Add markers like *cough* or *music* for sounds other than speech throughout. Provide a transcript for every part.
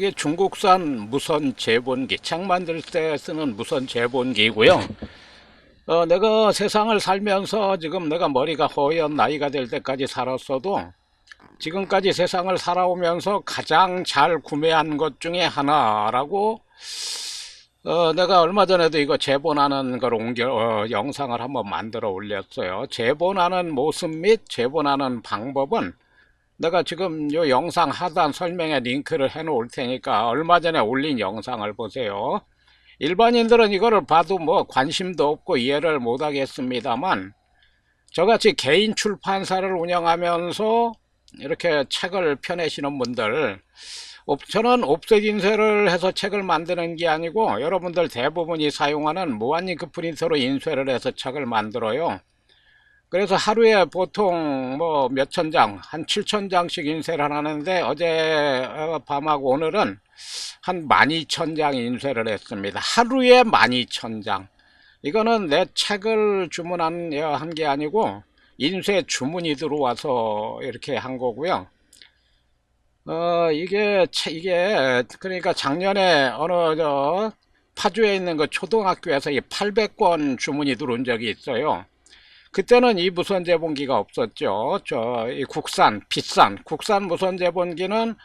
이게 중국산 무선 재본기, 책 만들 때 쓰는 무선 재본기고요. 어, 내가 세상을 살면서 지금 내가 머리가 허연 나이가 될 때까지 살았어도 지금까지 세상을 살아오면서 가장 잘 구매한 것 중에 하나라고 어, 내가 얼마 전에도 이거 재본하는 걸 옮겨 어, 영상을 한번 만들어 올렸어요. 재본하는 모습 및 재본하는 방법은 내가 지금 요 영상 하단 설명에 링크를 해 놓을 테니까 얼마 전에 올린 영상을 보세요. 일반인들은 이거를 봐도 뭐 관심도 없고 이해를 못 하겠습니다만 저같이 개인 출판사를 운영하면서 이렇게 책을 펴내시는 분들 옵- 저는 옵셋 인쇄를 해서 책을 만드는 게 아니고 여러분들 대부분이 사용하는 무한잉크 프린터로 인쇄를 해서 책을 만들어요. 그래서 하루에 보통 뭐 몇 천 장, 한 칠천 장씩 인쇄를 하는데 어제 어, 밤하고 오늘은 한 12,000장 인쇄를 했습니다. 하루에 12,000장. 이거는 내 책을 주문한 한 게 아니고 인쇄 주문이 들어와서 이렇게 한 거고요. 어, 이게, 체- 이게, 그러니까 작년에 어느, 저, 파주에 있는 그 초등학교에서 이 800권 주문이 들어온 적이 있어요. 그때는 이 무선 재본기가 없었죠. 저, 이 국산, 비싼, 국산 무선 재본기는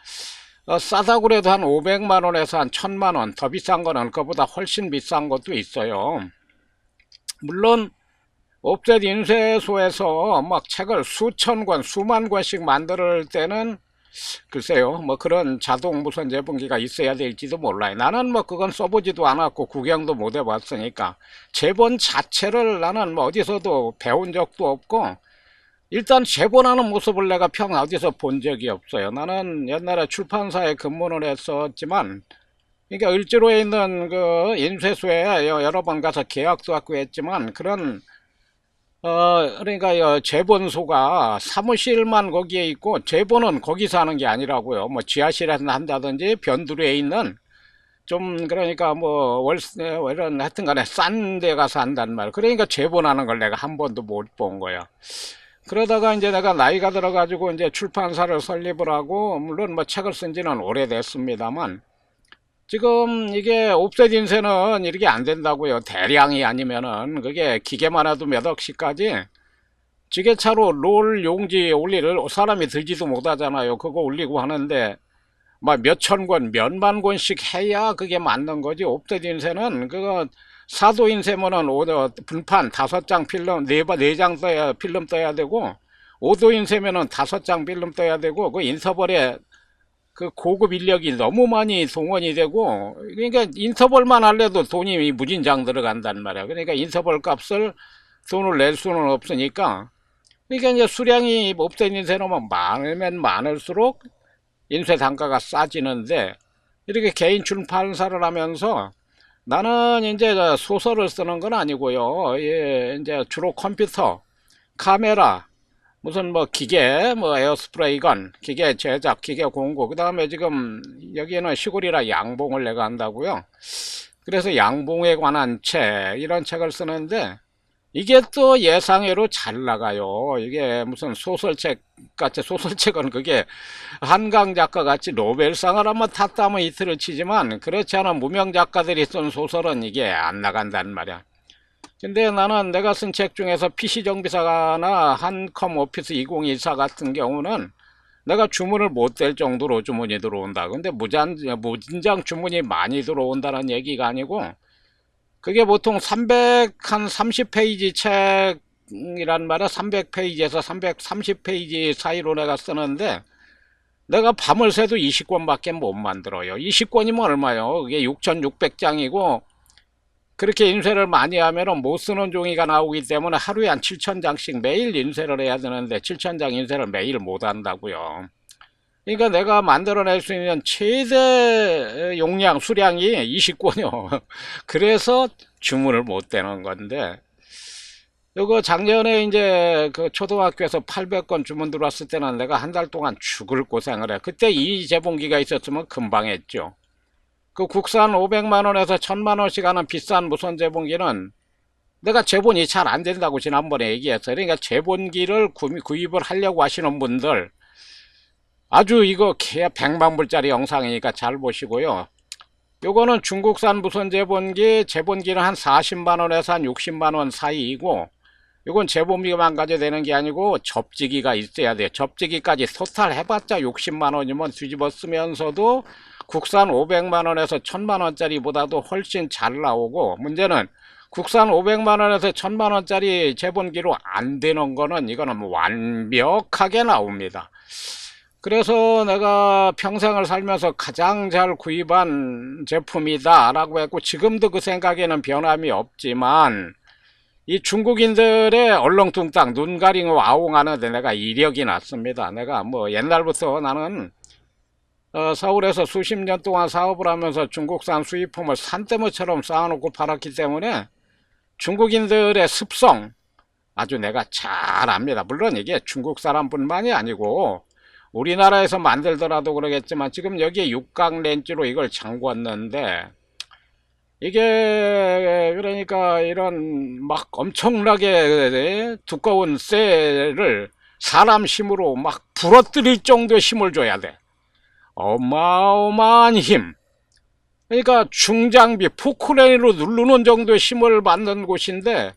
어, 싸다고 그래도 한 500만 원에서 한 1000만 원, 더 비싼 거는 그보다 훨씬 비싼 것도 있어요. 물론, 옵셋 인쇄소에서 막 책을 수천 권, 수만 권씩 만들 때는 글쎄요, 뭐 그런 자동 무선 재본기가 있어야 될지도 몰라요. 나는 뭐 그건 써보지도 않았고 구경도 못 해봤으니까 재본 자체를 나는 뭐 어디서도 배운 적도 없고 일단 재본하는 모습을 내가 평 어디서 본 적이 없어요. 나는 옛날에 출판사에 근무를 했었지만 그러니까 을지로에 있는 그 인쇄소에 여- 여러 번 가서 계약도 하고 했지만 그런 어, 그러니까 이 재본소가 사무실만 거기에 있고 재본은 거기서 하는 게 아니라고요. 뭐 지하실에서 한다든지 변두리에 있는 좀 그러니까 뭐 월세 뭐 이런 하여튼 간에 싼 데 가서 한단 말이야. 그러니까 재본하는 걸 내가 한 번도 못 본 거야. 그러다가 이제 내가 나이가 들어가지고 이제 출판사를 설립을 하고 물론 뭐 책을 쓴 지는 오래됐습니다만 지금 이게 옵셋 인쇄는 이렇게 안 된다고요. 대량이 아니면은 그게 기계만 해도 몇 억씩까지 지게차로 롤 용지 올리를 사람이 들지도 못하잖아요. 그거 올리고 하는데 막 몇천 권, 몇만 권씩 해야 그게 맞는 거지. 옵셋 인쇄는 그거 사도 인쇄면은 오- 어, 분판 다섯 장 필름 네네장 떠야 필름 떠야 되고 오도 인쇄면은 다섯 장 필름 떠야 되고 그 인터벌에 그 고급 인력이 너무 많이 동원이 되고 그러니까 인터벌만 할래도 돈이 무진장 들어간단 말이야. 그러니까 인터벌 값을 돈을 낼 수는 없으니까 그러니까 이제 수량이 옵셋 인쇄로만 많으면 많을수록 인쇄 단가가 싸지는데 이렇게 개인 출판사를 하면서 나는 이제 저 소설을 쓰는 건 아니고요. 예, 이제 주로 컴퓨터, 카메라, 무슨 뭐 기계, 뭐 에어스프레이건, 기계 제작, 기계 공구. 그 다음에 지금 여기는 시골이라 양봉을 내가 한다고요. 그래서 양봉에 관한 책, 이런 책을 쓰는데 이게 또 예상외로 잘 나가요. 이게 무슨 소설책 같이 소설책은 그게 한강 작가 같이 노벨상을 한번 탔다면 이틀을 치지만 그렇지 않은 무명 작가들이 쓴 소설은 이게 안 나간단 말이야. 근데 나는 내가 쓴 책 중에서 PC정비사나 한컴 오피스 2024 같은 경우는 내가 주문을 못댈 정도로 주문이 들어온다. 근데 무잔, 무진장 주문이 많이 들어온다는 얘기가 아니고 그게 보통 300, 한 30페이지 책이란 말이야. 300페이지에서 330페이지 사이로 내가 쓰는데 내가 밤을 새도 20권밖에 못 만들어요. 20권이면 얼마요? 그게 6,600장이고 그렇게 인쇄를 많이 하면은 못 쓰는 종이가 나오기 때문에 하루에 한 7,000장씩 매일 인쇄를 해야 되는데 7,000장 인쇄를 매일 못 한다고요. 그러니까 내가 만들어낼 수 있는 최대 용량 수량이 20권이요. *laughs* 그래서 주문을 못 되는 건데 이거 작년에 이제 그 초등학교에서 800건 주문 들어왔을 때는 내가 한 달 동안 죽을 고생을 해. 그때 이 재봉기가 있었으면 금방 했죠. 그 국산 500만 원에서 1000만 원씩 하는 비싼 무선 재봉기는 내가 재본이 잘 안 된다고 지난번에 얘기했어요. 그러니까 재본기를 구입, 구입을 하려고 하시는 분들 아주 이거 계약 100만 불짜리 영상이니까 잘 보시고요. 요거는 중국산 무선 제본기, 제본기는 한 40만 원에서 한 60만 원 사이이고 이건 재보기만 가져 되는 게 아니고 접지기가 있어야 돼요. 접지기까지 토탈 해봤자 60만 원이면 뒤집어 쓰면서도 국산 500만 원에서 1000만 원짜리보다도 훨씬 잘 나오고 문제는 국산 500만 원에서 1000만 원짜리 재본기로 안 되는 거는 이거는 완벽하게 나옵니다. 그래서 내가 평생을 살면서 가장 잘 구입한 제품이다 라고 했고 지금도 그 생각에는 변함이 없지만 이 중국인들의 얼렁뚱땅 눈 가리고 아웅하는데 내가 이력이 났습니다. 내가 뭐 옛날부터 나는 어, 서울에서 수십 년 동안 사업을 하면서 중국산 수입품을 산더미처럼 쌓아놓고 팔았기 때문에 중국인들의 습성 아주 내가 잘 압니다. 물론 이게 중국 사람뿐만이 아니고 우리나라에서 만들더라도 그러겠지만 지금 여기에 육각 렌즈로 이걸 잠궜는데 이게 그러니까 이런 막 엄청나게 두꺼운 쇠를 사람 힘으로 막 부러뜨릴 정도의 힘을 줘야 돼. 어마어마한 힘. 그러니까 중장비 포크레인으로 누르는 정도의 힘을 받는 곳인데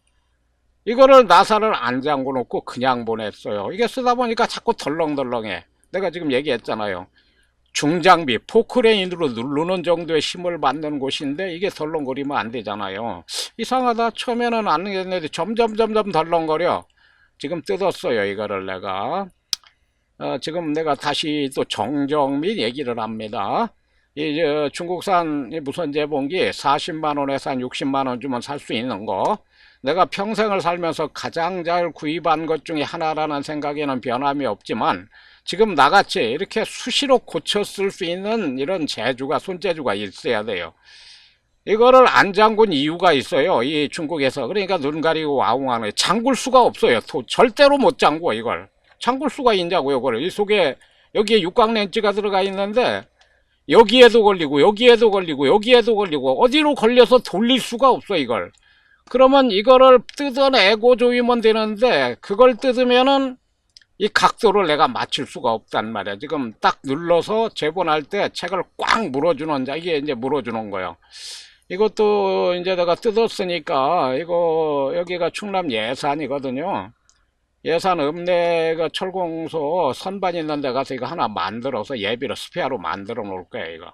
이거를 나사를 안 잠궈 놓고 그냥 보냈어요. 이게 쓰다 보니까 자꾸 덜렁덜렁해. 내가 지금 얘기했잖아요. 중장비 포크레인으로 누르는 정도의 힘을 받는 곳인데 이게 덜렁거리면 안 되잖아요. 이상하다. 처음에는 안 했는데 점점 점점 덜렁거려. 지금 뜯었어요. 이거를 내가. 어, 지금 내가 다시 또 정정 및 얘기를 합니다. 이 저, 중국산 이 무선 제봉기 40만 원에서 한 60만 원 주면 살 수 있는 거. 내가 평생을 살면서 가장 잘 구입한 것 중에 하나라는 생각에는 변함이 없지만 지금 나같이 이렇게 수시로 고쳐 쓸 수 있는 이런 재주가 손재주가 있어야 돼요. 이거를 안 잠근 이유가 있어요. 이 중국에서 그러니까 눈 가리고 아웅하는 잠글 수가 없어요. 도- 절대로 못 잠궈 이걸. 잠글 수가 있냐고요. 이걸 이 속에 여기에 육각 렌즈가 들어가 있는데 여기에도 걸리고 여기에도 걸리고 여기에도 걸리고 어디로 걸려서 돌릴 수가 없어 이걸. 그러면 이거를 뜯어내고 조이면 되는데 그걸 뜯으면은 이 각도를 내가 맞출 수가 없단 말이야. 지금 딱 눌러서 재본할 때 책을 꽉 물어주는 자 이게 이제 물어주는 거예요. 이것도 이제 내가 뜯었으니까 이거 여기가 충남 예산이거든요. 예산 읍내가 철공소 선반 있는 데 가서 이거 하나 만들어서 예비로 스페어로 만들어 놓을 거야 이거.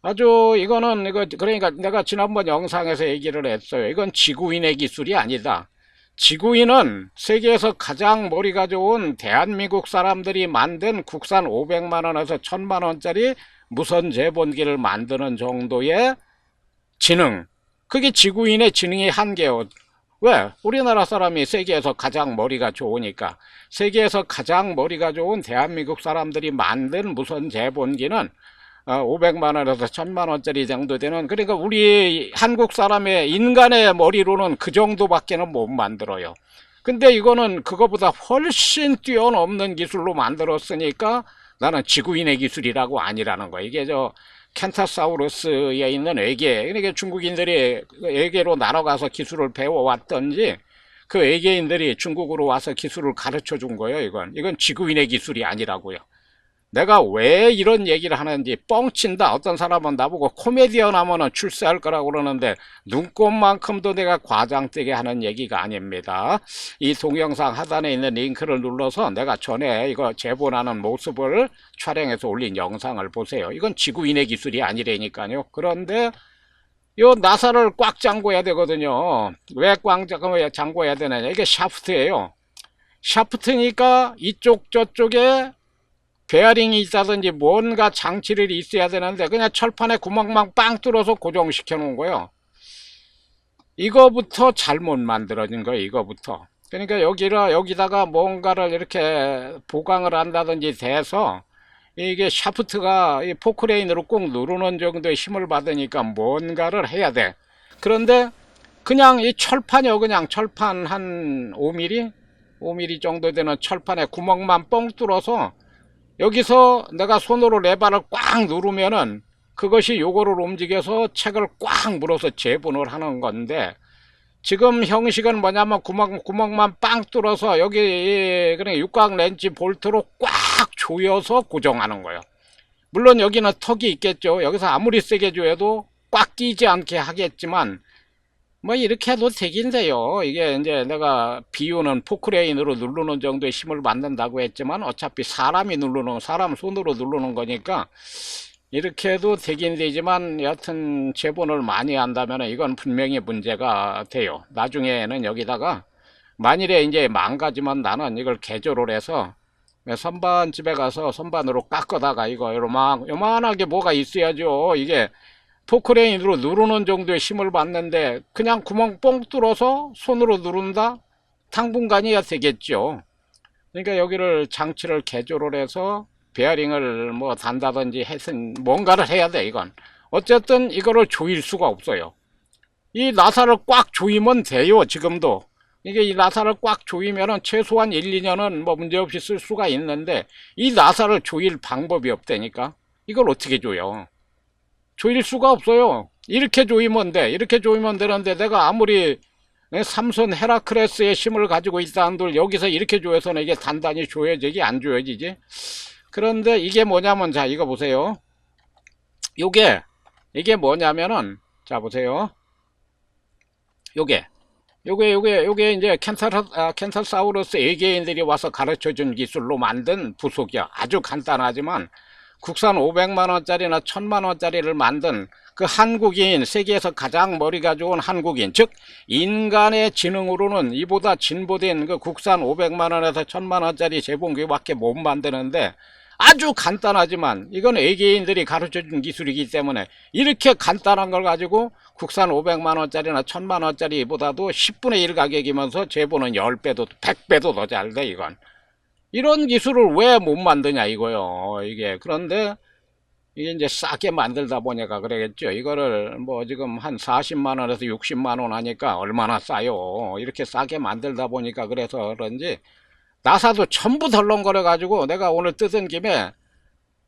아주 이거는 이거 그러니까 내가 지난번 영상에서 얘기를 했어요. 이건 지구인의 기술이 아니다. 지구인은 세계에서 가장 머리가 좋은 대한민국 사람들이 만든 국산 500만 원에서 1000만 원짜리 무선 제본기를 만드는 정도의 지능. 그게 지구인의 지능의 한계요. 왜? 우리나라 사람이 세계에서 가장 머리가 좋으니까. 세계에서 가장 머리가 좋은 대한민국 사람들이 만든 무선 제본기는 500만 원에서 1000만 원짜리 정도 되는 그러니까 우리 한국 사람의 인간의 머리로는 그 정도밖에는 못 만들어요. 근데 이거는 그거보다 훨씬 뛰어넘는 기술로 만들었으니까 나는 지구인의 기술이라고 아니라는 거야. 이게 저 켄타사우루스에 있는 외계, 그러니까 중국인들이 그 외계로 날아가서 기술을 배워왔던지 그 외계인들이 중국으로 와서 기술을 가르쳐 준 거예요. 이건 이건 지구인의 기술이 아니라고요. 내가 왜 이런 얘기를 하는지 뻥친다. 어떤 사람은 나보고 코미디언 하면은 출세할 거라고 그러는데 눈곱만큼도 내가 과장되게 하는 얘기가 아닙니다. 이 동영상 하단에 있는 링크를 눌러서 내가 전에 이거 제본하는 모습을 촬영해서 올린 영상을 보세요. 이건 지구인의 기술이 아니라니까요. 그런데 요 나사를 꽉 잠궈야 되거든요. 왜 꽉 잠궈야 되느냐? 이게 샤프트예요. 샤프트니까 이쪽 저쪽에 베어링이 있다든지 뭔가 장치를 있어야 되는데 그냥 철판에 구멍만 빵 뚫어서 고정시켜 놓은 거예요. 이거부터 잘못 만들어진 거예요. 이거부터. 그러니까 여기라 여기다가 뭔가를 이렇게 보강을 한다든지 돼서 이게 샤프트가 이 포크레인으로 꼭 누르는 정도의 힘을 받으니까 뭔가를 해야 돼. 그런데 그냥 이 철판이요. 그냥 철판 한 5mm? 5mm 정도 되는 철판에 구멍만 뻥 뚫어서 여기서 내가 손으로 레바를 꽉 누르면은 그것이 요거를 움직여서 책을 꽉 물어서 재본을 하는 건데 지금 형식은 뭐냐면 구멍, 구멍만 빵 뚫어서 여기 이 그냥 육각 렌치 볼트로 꽉 조여서 고정하는 거예요. 물론 여기는 턱이 있겠죠. 여기서 아무리 세게 조여도 꽉 끼지 않게 하겠지만 뭐 이렇게 해도 되긴 돼요. 이게 이제 내가 비유는 포크레인으로 누르는 정도의 힘을 받는다고 했지만 어차피 사람이 누르는 사람 손으로 누르는 거니까 이렇게 해도 되긴 되지만 여하튼 재본을 많이 한다면 이건 분명히 문제가 돼요. 나중에는 여기다가 만일에 이제 망가지면 나는 이걸 개조를 해서 선반 집에 가서 선반으로 깎아다가 이거 요만 요만하게 뭐가 있어야죠. 이게 포크레인으로 누르는 정도의 힘을 받는데 그냥 구멍 뻥 뚫어서 손으로 누른다? 당분간이야 되겠죠. 그러니까 여기를 장치를 개조를 해서 베어링을 뭐 단다든지 해서 뭔가를 해야 돼 이건. 어쨌든 이거를 조일 수가 없어요. 이 나사를 꽉 조이면 돼요 지금도. 이게 이 나사를 꽉 조이면은 최소한 1, 2년은 뭐 문제없이 쓸 수가 있는데 이 나사를 조일 방법이 없다니까. 이걸 어떻게 조여? 조일 수가 없어요. 이렇게 조이면 돼. 이렇게 조이면 되는데 내가 아무리 삼손 헤라크레스의 힘을 가지고 있다 한들 여기서 이렇게 조여서는 이게 단단히 조여지기 안 조여지지. 그런데 이게 뭐냐면 자 이거 보세요. 요게 이게 뭐냐면은 자 보세요. 요게 요게 요게 요게 이제 캔사 아, 캔사사우루스 외계인들이 와서 가르쳐 준 기술로 만든 부속이야. 아주 간단하지만 국산 500만 원짜리나 1000만 원짜리를 만든 그 한국인 세계에서 가장 머리가 좋은 한국인 즉 인간의 지능으로는 이보다 진보된 그 국산 500만 원에서 1000만 원짜리 재봉기 밖에 못 만드는데 아주 간단하지만 이건 외계인들이 가르쳐준 기술이기 때문에 이렇게 간단한 걸 가지고 국산 500만 원짜리나 1000만 원짜리보다도 10분의 1 가격이면서 재보는 10배도 100배도 더 잘 돼 이건 이런 기술을 왜 못 만드냐 이거요. 이게. 그런데 이게 이제 싸게 만들다 보니까 그러겠죠. 이거를 뭐 지금 한 40만 원에서 60만 원 하니까 얼마나 싸요. 이렇게 싸게 만들다 보니까 그래서 그런지 나사도 전부 덜렁거려 가지고 내가 오늘 뜯은 김에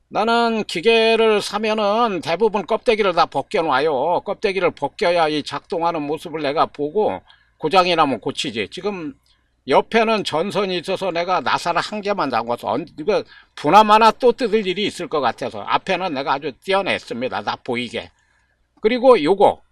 나는 기계를 사면은 대부분 껍데기를 다 벗겨 놔요. 껍데기를 벗겨야 이 작동하는 모습을 내가 보고 고장이 나면 고치지. 지금 옆에는 전선이 있어서 내가 나사를 한 개만 잠궈서 언- 이거 분함 하나 또 뜯을 일이 있을 것 같아서 앞에는 내가 아주 띄어냈습니다. 다 보이게. 그리고 요거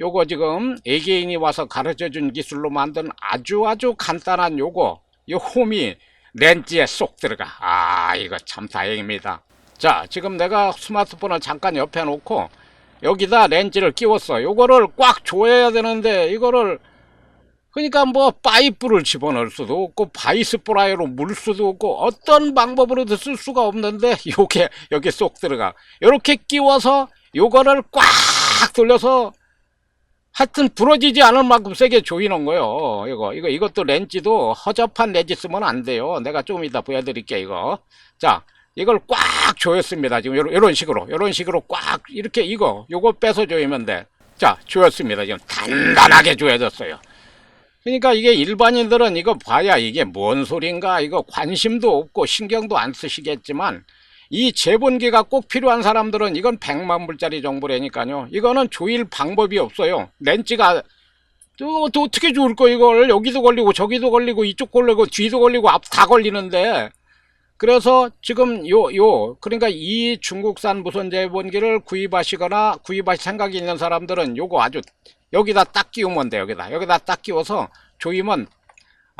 요거 지금 애기인이 와서 가르쳐 준 기술로 만든 아주 아주 간단한 요거 요 홈이 렌즈에 쏙 들어가. 아 이거 참 다행입니다. 자 지금 내가 스마트폰을 잠깐 옆에 놓고 여기다 렌즈를 끼웠어. 요거를 꽉 조여야 되는데 이거를 그러니까 뭐 파이프를 집어넣을 수도 없고 바이스프라이로 물 수도 없고 어떤 방법으로도 쓸 수가 없는데 요게 여기 쏙 들어가. 이렇게 끼워서 요거를 꽉 돌려서 하여튼 부러지지 않을 만큼 세게 조이는 거요. 이거 이거 이것도 렌즈도 허접한 렌즈 쓰면 안 돼요. 내가 조금 이따 보여드릴게 이거. 자 이걸 꽉 조였습니다. 지금 요런, 요런 식으로 요런 식으로 꽉 이렇게 이거 요거 빼서 조이면 돼자 조였습니다. 지금 단단하게 조여졌어요 그러니까 이게 일반인들은 이거 봐야 이게 뭔 소린가 이거 관심도 없고 신경도 안 쓰시겠지만 이 재본기가 꼭 필요한 사람들은 이건 100만 불짜리 정보라니까요. 이거는 조일 방법이 없어요. 렌즈가 또, 또 어떻게 좋을 거 이걸 여기도 걸리고 저기도 걸리고 이쪽 걸리고 뒤도 걸리고 앞 다 걸리는데 그래서 지금 요 요 그러니까 이 중국산 무선 재본기를 구입하시거나 구입하실 생각이 있는 사람들은 요거 아주 여기다 딱 끼우면 돼 여기다 여기다 딱 끼워서 조이면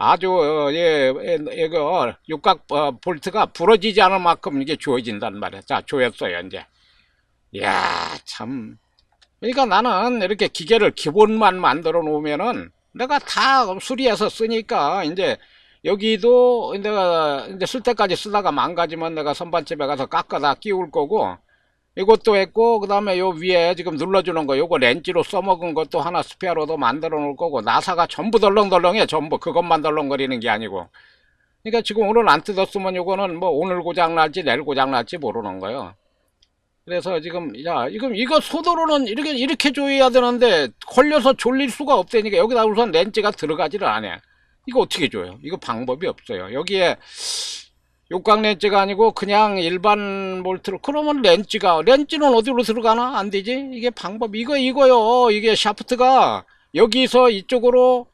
아주 어, 예, 예, 이거 육각 어, 볼트가 부러지지 않을 만큼 이게 조여진단 말이야. 자 조였어요 이제. 이야 참. 그러니까 나는 이렇게 기계를 기본만 만들어 놓으면은 내가 다 수리해서 쓰니까 이제 여기도 내가 이제 쓸 때까지 쓰다가 망가지면 내가 선반집에 가서 깎아다 끼울 거고 이것도 했고 그 다음에 요 위에 지금 눌러주는 거 요거 렌즈로 써먹은 것도 하나 스페어로도 만들어 놓을 거고 나사가 전부 덜렁덜렁해 전부. 그것만 덜렁거리는 게 아니고. 그러니까 지금 오늘 안 뜯었으면 요거는 뭐 오늘 고장 날지 내일 고장 날지 모르는 거예요. 그래서 지금 야 이거 이거 소도로는 이렇게 이렇게 조여야 되는데 걸려서 졸릴 수가 없다니까 여기다 우선 렌즈가 들어가지를 않아 이거 어떻게 줘요? 이거 방법이 없어요. 여기에 육각 렌즈가 아니고 그냥 일반 볼트로 그러면 렌즈가 렌즈는 어디로 들어가나? 안 되지? 이게 방법 이거 이거요. 이게 샤프트가 여기서 이쪽으로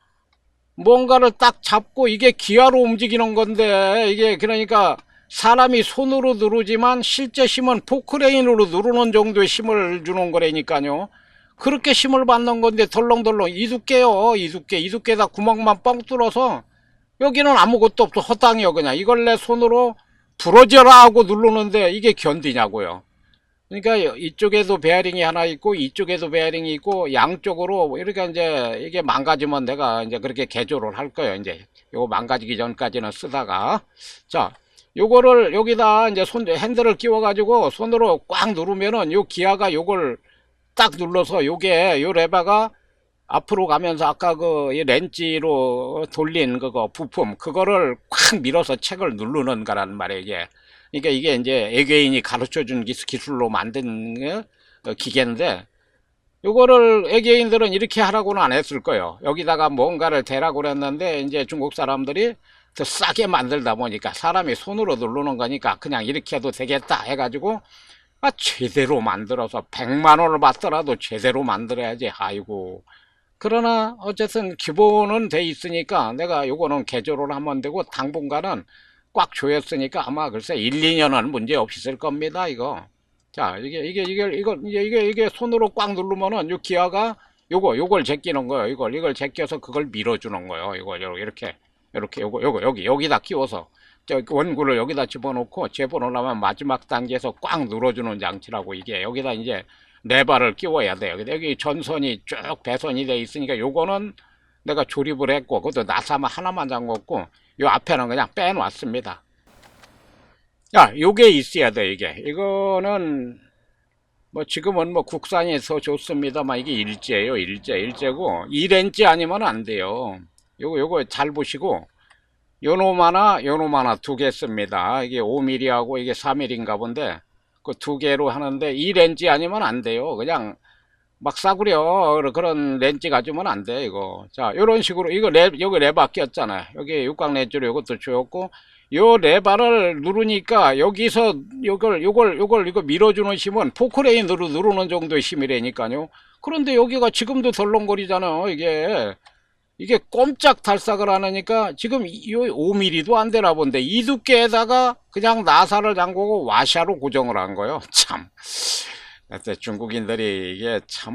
뭔가를 딱 잡고 이게 기아로 움직이는 건데 이게 그러니까 사람이 손으로 누르지만 실제 힘은 포크레인으로 누르는 정도의 힘을 주는 거라니까요. 그렇게 힘을 받는 건데 덜렁덜렁 이두께요. 이두께 이두께다 구멍만 뻥 뚫어서 여기는 아무것도 없어 허당이요 그냥 이걸 내 손으로 부러져라 하고 누르는데 이게 견디냐고요. 그러니까 이쪽에도 베어링이 하나 있고 이쪽에도 베어링이 있고 양쪽으로 이렇게 이제 이게 망가지면 내가 이제 그렇게 개조를 할 거예요. 이제 요거 망가지기 전까지는 쓰다가 자 요거를 여기다 이제 손 핸들을 끼워 가지고 손으로 꽉 누르면은 요 기아가 요걸 딱 눌러서 요게 요 레바가 앞으로 가면서 아까 그이 렌치로 돌린 그거 부품 그거를 꽉 밀어서 책을 누르는 거란 말이에요 이게. 그러니까 이게 이제 애개인이 가르쳐 준 기술- 기술로 만든 어, 기계인데 요거를 애개인들은 이렇게 하라고는 안 했을 거예요. 여기다가 뭔가를 대라고 그랬는데 이제 중국 사람들이 더 싸게 만들다 보니까 사람이 손으로 누르는 거니까 그냥 이렇게 해도 되겠다 해가지고 아 제대로 만들어서 100만 원을 받더라도 제대로 만들어야지. 아이고 그러나 어쨌든 기본은 돼 있으니까 내가 요거는 개조를 하면 되고 당분간은 꽉 조였으니까 아마 글쎄 1, 2년은 문제 쓸 겁니다 이거. 자 이게 이게 이게 이거 이게 이게 이게 손으로 꽉 누르면은 요 기아가 요거 요걸 제끼는 거예요 이걸. 이걸 제껴서 그걸 밀어주는 거예요 이거. 요- 이렇게 이렇게 요거 요거 여기 여기다 끼워서. 저 원구를 여기다 집어넣고 집어넣으려면 마지막 단계에서 꽉 눌러주는 장치라고 이게. 여기다 이제 레바를 끼워야 돼요. 근데 여기 전선이 쭉 배선이 돼 있으니까 요거는 내가 조립을 했고 그것도 나사만 하나만 잠궜고 요 앞에는 그냥 빼놨습니다. 야, 요게 있어야 돼 이게. 이거는 뭐 지금은 뭐 국산이 더 좋습니다만 이게 일제예요 일제 일제고 2렌치 아니면 안 돼요. 요거 요거 잘 보시고 요놈 하나 요놈 하나 두 개 씁니다. 이게 5mm하고 이게 4mm인가 본데 그 두 개로 하는데 이 렌즈 아니면 안 돼요. 그냥 막 싸구려 그런 렌즈 가지면 안 돼 이거. 자 이런 식으로 이거 레 여기 레바 꼈잖아요. 여기 육각 렌즈로 이것도 주었고 요 레바를 누르니까 여기서 요걸 요걸 요걸 이거 밀어주는 힘은 포크레인으로 누르는 정도의 힘이라니까요. 그런데 여기가 지금도 덜렁거리잖아요. 이게 이게 꼼짝 달싹을 안 하니까 지금 이 5mm도 안 되나 본데 이 두께에다가 그냥 나사를 잠그고 와샤로 고정을 한 거예요. *laughs* 참. 중국인들이 이게 참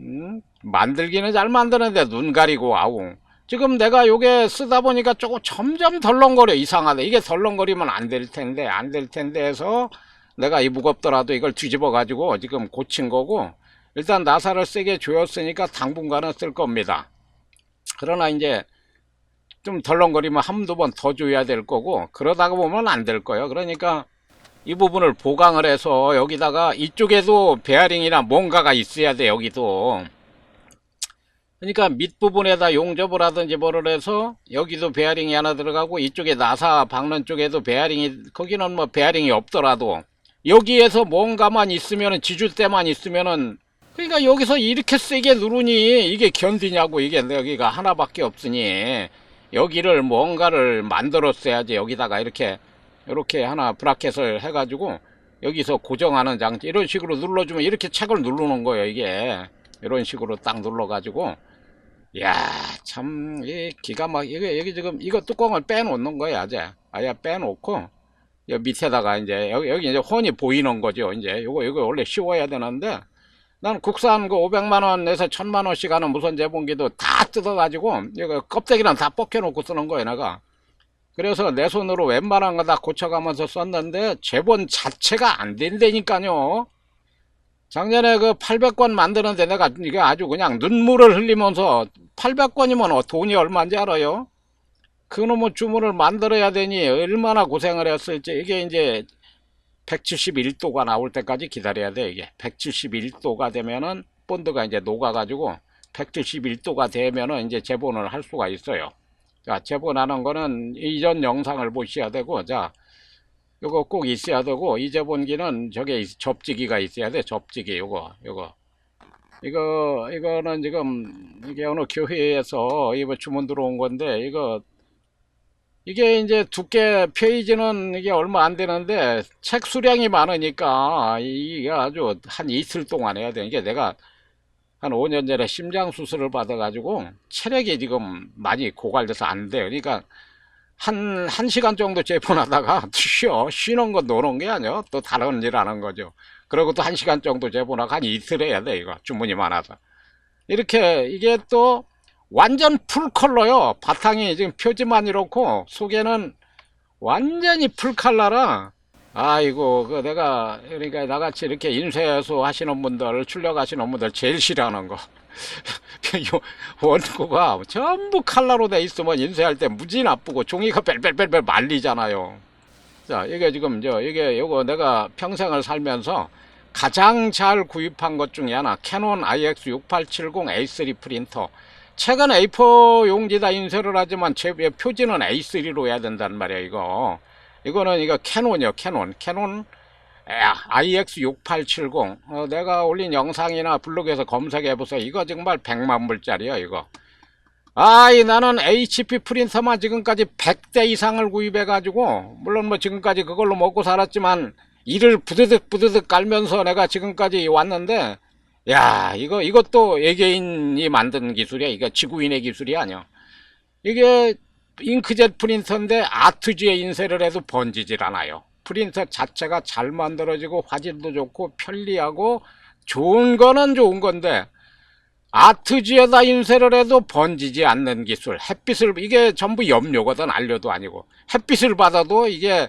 음, 만들기는 잘 만드는데 눈 가리고 아웅. 지금 내가 요게 쓰다 보니까 조금 점점 덜렁거려 이상하다. 이게 덜렁거리면 안 될 텐데 안 될 텐데 해서 내가 이 무겁더라도 이걸 뒤집어 가지고 지금 고친 거고 일단 나사를 세게 조였으니까 당분간은 쓸 겁니다. 그러나 이제 좀 덜렁거리면 한두 번 더 줘야 될 거고 그러다가 보면 안 될 거예요. 그러니까 이 부분을 보강을 해서 여기다가 이쪽에도 베어링이나 뭔가가 있어야 돼 여기도 그러니까 밑부분에다 용접을 하든지 뭐를 해서 여기도 베어링이 하나 들어가고 이쪽에 나사 박는 쪽에도 베어링이 거기는 뭐 베어링이 없더라도 여기에서 뭔가만 있으면은 지줄 때만 있으면은 그러니까 여기서 이렇게 세게 누르니 이게 견디냐고 이게 여기가 하나밖에 없으니 여기를 뭔가를 만들었어야지 여기다가 이렇게 이렇게 하나 브라켓을 해가지고 여기서 고정하는 장치 이런 식으로 눌러주면 이렇게 책을 누르는 거예요 이게. 이런 식으로 딱 눌러가지고. 야참 기가 막 이게 여기 지금 이거 뚜껑을 빼놓는 거야 아재. 아예 빼놓고. 여기 밑에다가 이제 여기, 여기 이제 혼이 보이는 거죠 이제. 요거 이거 원래 씌워야 되는데 난 국산 그 500만 원에서 1000만 원씩 하는 무선 제봉기도 다 뜯어가지고 이거 껍데기랑 다 벗겨놓고 쓰는 거예요 내가 그래서 내 손으로 웬만한 거 다 고쳐가면서 썼는데 제본 자체가 안 된다니까요 작년에 그 800권 만드는데 내가 이게 아주 그냥 눈물을 흘리면서 800권이면 돈이 얼마인지 알아요? 그놈의 주문을 만들어야 되니 얼마나 고생을 했을지 이게 이제 171도가 나올 때까지 기다려야 돼 이게. 171도가 되면은 본드가 이제 녹아 가지고 171도가 되면은 이제 재본을 할 수가 있어요. 자 재본하는 거는 이전 영상을 보셔야 되고 자 요거 꼭 있어야 되고 이 재본기는 저게 있- 접지기가 있어야 돼 접지기 요거 요거. 이거 이거는 지금 이게 어느 교회에서 이거 주문 들어온 건데 이거 이게 이제 두께 페이지는 이게 얼마 안 되는데 책 수량이 많으니까 이게 아주 한 이틀 동안 해야 돼. 이게 내가 한 5년 전에 심장 수술을 받아가지고 체력이 지금 많이 고갈돼서 안 돼요. 그러니까 한, 한 시간 정도 재본하다가 *laughs* 쉬어. 쉬는 거 노는 게 아니야. 또 다른 일 하는 거죠. 그리고 또 한 시간 정도 재본하고 한 이틀 해야 돼, 이거. 주문이 많아서. 이렇게, 이게 또 완전 풀 컬러요. 바탕이 지금 표지만 이렇고, 속에는 완전히 풀 컬러라. 아이고, 그 내가, 그러니까 나같이 이렇게 인쇄소 하시는 분들, 출력하시는 분들 제일 싫어하는 거. *laughs* 요 원고가 전부 칼라로 돼 있으면 인쇄할 때 무지 나쁘고 종이가 뺄뺄뺄뺄 말리잖아요. 자, 이게 지금 저 이게 요거 내가 평생을 살면서 가장 잘 구입한 것 중에 하나 캐논 IX6870 A3 프린터. 최근 A4 용지다 인쇄를 하지만 제 표지는 A3로 해야 된단 말이야 이거. 이거는 이거 캐논이요 캐논. 캐논 IX6870 어, 내가 올린 영상이나 블로그에서 검색해 보세요. 이거 정말 100만 불짜리야 이거. 아이 나는 HP 프린터만 지금까지 100대 이상을 구입해 가지고 물론 뭐 지금까지 그걸로 먹고 살았지만 이를 부드득 부드득 깔면서 내가 지금까지 왔는데 야 이거 이것도 외계인이 만든 기술이야. 이거 지구인의 기술이 아니야. 이게 잉크젯 프린터인데 아트지에 인쇄를 해도 번지질 않아요. 프린터 자체가 잘 만들어지고 화질도 좋고 편리하고 좋은 거는 좋은 건데 아트지에다 인쇄를 해도 번지지 않는 기술. 햇빛을 이게 전부 염료거든 알료도 아니고. 햇빛을 받아도 이게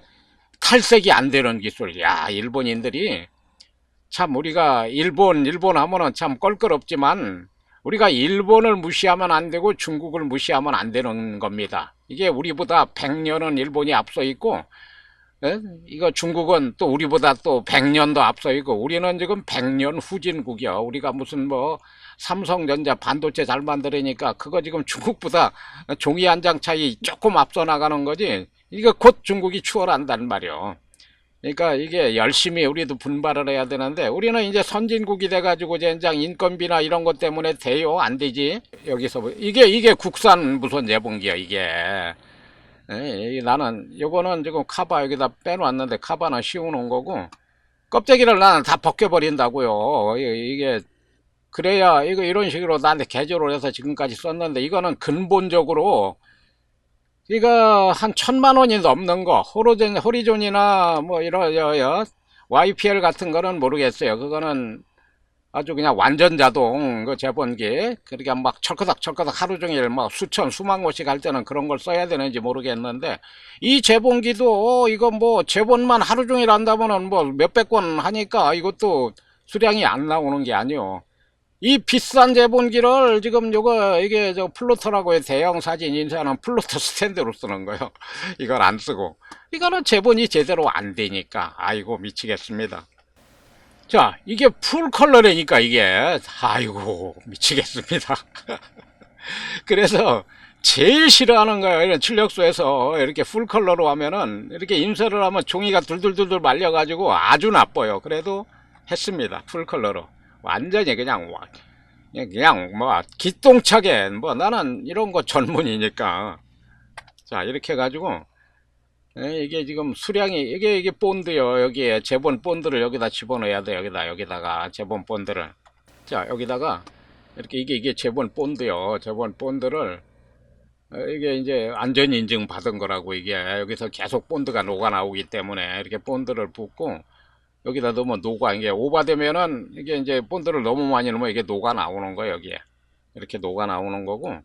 탈색이 안 되는 기술. 야 일본인들이 참 우리가 일본 일본 하면은 참 껄끄럽지만 우리가 일본을 무시하면 안 되고 중국을 무시하면 안 되는 겁니다 이게 우리보다 100년은 일본이 앞서 있고 예? 이거 중국은 또 우리보다 또 100년도 앞서 있고 우리는 지금 100년 후진국이야. 우리가 무슨 뭐 삼성전자 반도체 잘 만들으니까 그거 지금 중국보다 종이 한 장 차이 조금 앞서 나가는 거지. 이거 곧 중국이 추월한단 말이야. 그러니까 이게 열심히 우리도 분발을 해야 되는데 우리는 이제 선진국이 돼가지고 젠장 인건비나 이런 것 때문에 돼요. 안 되지. 여기서 뭐- 이게 이게 국산 무선 제봉기야 이게. 예, 이 나는 요거는 지금 카바 여기다 빼놓았는데 카바는 씌워놓은 거고 껍데기를 나는 다 벗겨버린다고요. 이- 이게 그래야 이거 이런 식으로 나한테 개조를 해서 지금까지 썼는데 이거는 근본적으로 이거 한 천만 원이 넘는 거 호로존 호리존이나 뭐 이런 여, 여, YPL 같은 거는 모르겠어요. 그거는 아주 그냥 완전 자동 그 재본기 그러니까 막 철커덕 철커덕 하루 종일 막 수천 수만 곳씩 할 때는 그런 걸 써야 되는지 모르겠는데 이 재본기도 어, 이거 뭐 재본만 하루 종일 한다면은 뭐 몇백 건 하니까 이것도 수량이 안 나오는 게 아니요. 이 비싼 재본기를 지금 요거 이게 저 플로터라고 해 대형 사진 인쇄하는 플로터 스탠드로 쓰는 거요. *laughs* 이걸 안 쓰고 이거는 재본이 제대로 안 되니까 아이고 미치겠습니다. 자, 이게 풀 컬러라니까 이게 아이고 미치겠습니다. *laughs* 그래서 제일 싫어하는 거예요. 이런 출력소에서 이렇게 풀 컬러로 하면은 이렇게 인쇄를 하면 종이가 둘둘둘둘 말려가지고 아주 나빠요. 그래도 했습니다. 풀 컬러로 완전히 그냥 그냥 뭐 기똥차게 뭐 나는 이런 거 전문이니까. 자 이렇게 해가지고 예, 이게 지금 수량이 이게 이게 본드요. 여기에 재본 본드를 여기다 집어넣어야 돼 여기다 여기다가 재본 본드를. 자 여기다가 이렇게 이게 이게 재본 본드요. 재본 본드를 어, 이게 이제 안전 인증 받은 거라고 이게 여기서 계속 본드가 녹아 나오기 때문에 이렇게 본드를 붓고 여기다 넣으면 녹아 이게 오바되면은 이게 이제 본드를 너무 많이 넣으면 이게 녹아 나오는 거 여기에 이렇게 녹아 나오는 거고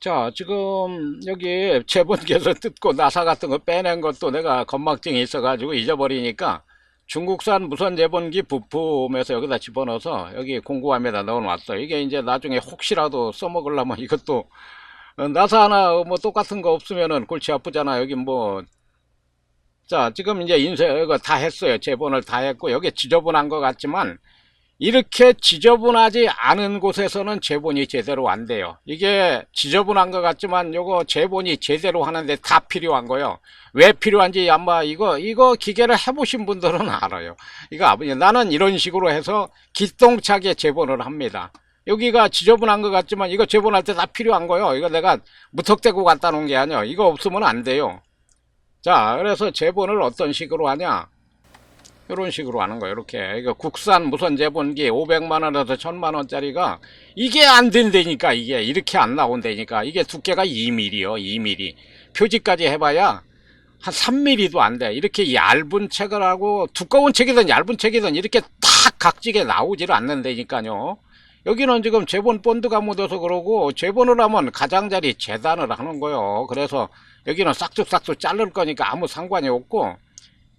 자, 지금 여기 재본기에서 뜯고 *laughs* 나사 같은 거 빼낸 것도 내가 건막증이 있어 가지고 잊어버리니까 중국산 무선 재본기 부품에서 여기다 집어넣어서 여기 공구함에다 넣어 놨어요. 이게 이제 나중에 혹시라도 써먹으려면 이것도 어, 나사 하나 뭐 똑같은 거 없으면은 골치 아프잖아. 여기 뭐 자, 지금 이제 인쇄 이거 다 했어요. 재본을 다 했고 여기 지저분한 것 같지만 이렇게 지저분하지 않은 곳에서는 재본이 제대로 안 돼요. 이게 지저분한 것 같지만 요거 재본이 제대로 하는데 다 필요한 거요. 왜 필요한지 아마 이거 이거 기계를 해보신 분들은 알아요. 이거 아버지 나는 이런 식으로 해서 기똥차게 재본을 합니다. 여기가 지저분한 것 같지만 이거 재본할 때 다 필요한 거요. 이거 내가 무턱대고 갖다 놓은 게 아니야. 이거 없으면 안 돼요. 자, 그래서 재본을 어떤 식으로 하냐? 이런 식으로 하는 거예요. 이렇게 이거 국산 무선 제본기 500만 원에서 1000만 원짜리가 이게 안 된다니까 이게 이렇게 안 나온다니까 이게 두께가 2mm요. 2mm. 표지까지 해봐야 한 3mm도 안 돼. 이렇게 얇은 책을 하고 두꺼운 책이든 얇은 책이든 이렇게 딱 각지게 나오지를 않는다니까요. 여기는 지금 재본 본드가 묻어서 그러고 재본을 하면 가장자리 재단을 하는 거요. 그래서 여기는 싹둑싹둑 자를 거니까 아무 상관이 없고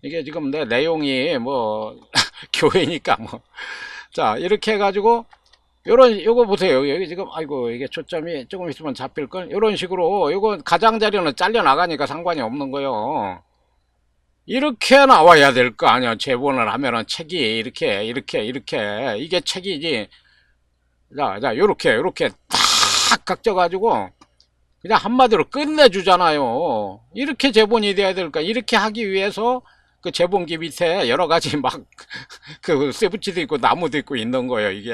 이게 지금 내 내용이 뭐 *laughs* 교회니까 뭐. 자 이렇게 해가지고 요런 요거 보세요. 여기 지금 아이고 이게 초점이 조금 있으면 잡힐 걸. 요런 식으로 요거 가장자리는 잘려 나가니까 상관이 없는 거요. 이렇게 나와야 될 거 아니야. 재본을 하면은 책이 이렇게 이렇게 이렇게. 이게 책이지. 자, 자, 요렇게, 요렇게 딱 각져 가지고, 그냥 한마디로 끝내주잖아요. 이렇게 제본이 돼야 될까? 이렇게 하기 위해서 그 제본기 밑에 여러 가지 *laughs* 막, 그, 세부치도 있고 나무도 있고 있는 거예요, 이게.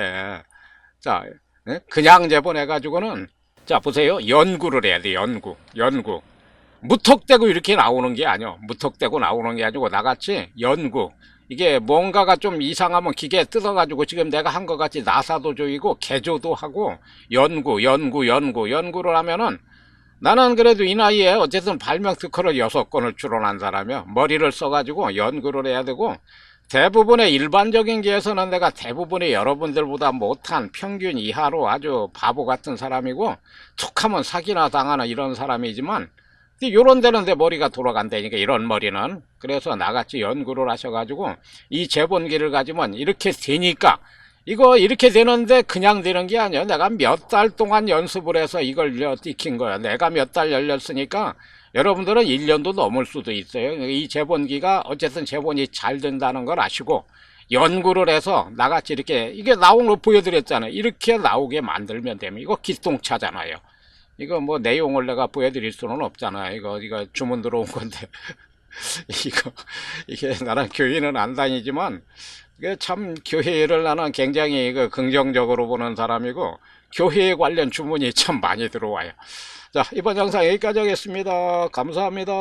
자, 예? 그냥 제본해 가지고는, 자, 보세요. 연구를 해야 돼, 연구. 연구. 무턱대고 이렇게 나오는 게 아니요. 무턱대고 나오는 게 아니고 나같이 연구. 이게 뭔가가 좀 이상하면 기계에 뜯어가지고 지금 내가 한 것 같이 나사도 조이고 개조도 하고 연구, 연구, 연구, 연구를 하면은 나는 그래도 이 나이에 어쨌든 발명 특허를 여섯 건을 출원한 사람이야. 머리를 써가지고 연구를 해야 되고 대부분의 일반적인 기에서는 내가 대부분의 여러분들보다 못한 평균 이하로 아주 바보 같은 사람이고 툭하면 사기나 당하는 이런 사람이지만 요런 데는 내 머리가 돌아간다니까 이런 머리는 그래서 나같이 연구를 하셔가지고 이 재본기를 가지면 이렇게 되니까 이거 이렇게 되는데 그냥 되는 게 아니야. 내가 몇 달 동안 연습을 해서 이걸 익힌 거야. 내가 몇 달 열렸으니까 여러분들은 1년도 넘을 수도 있어요. 이 재본기가 어쨌든 재본이 잘 된다는 걸 아시고 연구를 해서 나같이 이렇게 이게 나온 걸 보여드렸잖아요. 이렇게 나오게 만들면 되면 이거 기똥차잖아요. 이거 뭐 내용을 내가 보여드릴 수는 없잖아요. 이거 이거 주문 들어온 건데. *laughs* 이거 이게 나는 교회는 안 다니지만 참 교회를 나는 굉장히 그 긍정적으로 보는 사람이고 교회에 관련 주문이 참 많이 들어와요. 자 이번 영상 여기까지 하겠습니다. 감사합니다.